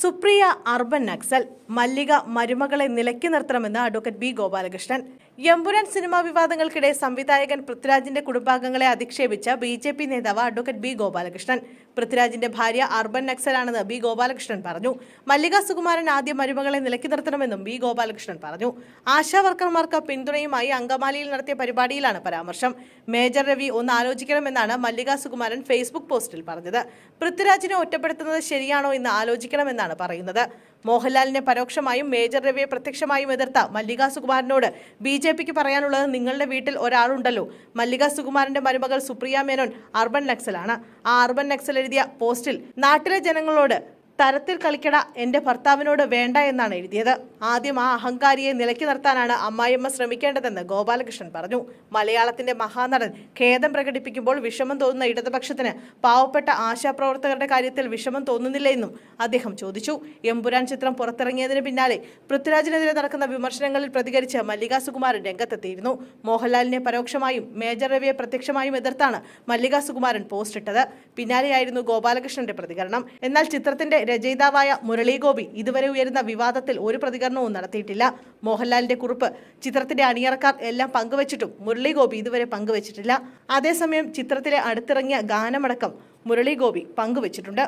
Supriya urban Naxal Mallika മരുമകളെ നിലയ്ക്ക് നിർത്തണമെന്ന് advocate B Gopalakrishnan. Empuraan cinema വിവാദങ്ങൾക്കിടെ സംവിധായകൻ പൃഥ്വിരാജിന്റെ കുടുംബാംഗങ്ങളെ അധിക്ഷേപിച്ച ബി നേതാവ് അഡ്വക്കേറ്റ് ബി ഗോപാലകൃഷ്ണൻ. പൃഥ്വിരാജിന്റെ ഭാര്യ അർബൻ നക്സലാണെന്ന് ബി ഗോപാലകൃഷ്ണൻ പറഞ്ഞു. മല്ലിക സുകുമാരൻ ആദ്യം മരുമകളെ നിലക്കി നിർത്തണമെന്നും ബി ഗോപാലകൃഷ്ണൻ പറഞ്ഞു. ആശാ വർക്കർമാർക്ക് പിന്തുണയുമായി അങ്കമാലിയിൽ നടത്തിയ പരിപാടിയിലാണ് പരാമർശം. മേജർ രവി ഒന്ന് ആലോചിക്കണമെന്നാണ് മല്ലിക സുകുമാരൻ ഫേസ്ബുക്ക് പോസ്റ്റിൽ പറഞ്ഞത്. പൃഥ്വിരാജിനെ ഒറ്റപ്പെടുത്തുന്നത് ശരിയാണോ എന്ന് ആലോചിക്കണമെന്നാണ് പറയുന്നത്. മോഹൻലാലിനെ പരോക്ഷമായും മേജർ രവിയെ പ്രത്യക്ഷമായും എതിർത്ത മല്ലിക സുകുമാരനോട് ബി ജെ പിക്ക് പറയാനുള്ളത് നിങ്ങളുടെ വീട്ടിൽ ഒരാളുണ്ടല്ലോ. മല്ലിക സുകുമാരന്റെ മരുമകൾ സുപ്രിയ മേനോൻ അർബൻ നക്സലാണ്. ആ അർബൻ നക്സൽ എഴുതിയ പോസ്റ്റിൽ നാട്ടിലെ ജനങ്ങളോട് തരത്തിൽ കളിക്കട എന്റെ ഭർത്താവിനോട് വേണ്ട എന്നാണ് എഴുതിയത്. ആദ്യം ആ അഹങ്കാരിയെ നിലയ്ക്ക് നിർത്താനാണ് അമ്മായിയമ്മ ശ്രമിക്കേണ്ടതെന്ന് ഗോപാലകൃഷ്ണൻ പറഞ്ഞു. മലയാളത്തിന്റെ മഹാനടൻ ഖേദം പ്രകടിപ്പിക്കുമ്പോൾ വിഷമം തോന്നുന്ന ഇടതുപക്ഷത്തിന് പാവപ്പെട്ട ആശാപ്രവർത്തകരുടെ കാര്യത്തിൽ വിഷമം തോന്നുന്നില്ല എന്നും അദ്ദേഹം ചോദിച്ചു. എമ്പുരാൻ ചിത്രം പുറത്തിറങ്ങിയതിന് പിന്നാലെ പൃഥ്വിരാജിനെതിരെ നടക്കുന്ന വിമർശനങ്ങളിൽ പ്രതികരിച്ച് മല്ലിക സുകുമാരൻ രംഗത്തെത്തിയിരുന്നു. മോഹൻലാലിനെ പരോക്ഷമായും മേജർ രവിയെ പ്രത്യക്ഷമായും എതിർത്താണ് മല്ലിക സുകുമാരൻ പോസ്റ്റ് ഇട്ടത് പിന്നാലെയായിരുന്നു ഗോപാലകൃഷ്ണന്റെ പ്രതികരണം. എന്നാൽ ചിത്രത്തിന്റെ രചയിതാവായ മുരളി ഗോപി ഇതുവരെ ഉയരുന്ന വിവാദത്തിൽ ഒരു പ്രതികരണവും നടത്തിയിട്ടില്ല. മോഹൻലാലിന്റെ കുറിപ്പ് ചിത്രത്തിന്റെ അണിയറക്കാർ എല്ലാം പങ്കുവച്ചിട്ടും മുരളി ഗോപി ഇതുവരെ പങ്കുവച്ചിട്ടില്ല. അതേസമയം ചിത്രത്തിലെ അടുത്തിറങ്ങിയ ഗാനമടക്കം മുരളി ഗോപി പങ്കുവച്ചിട്ടുണ്ട്.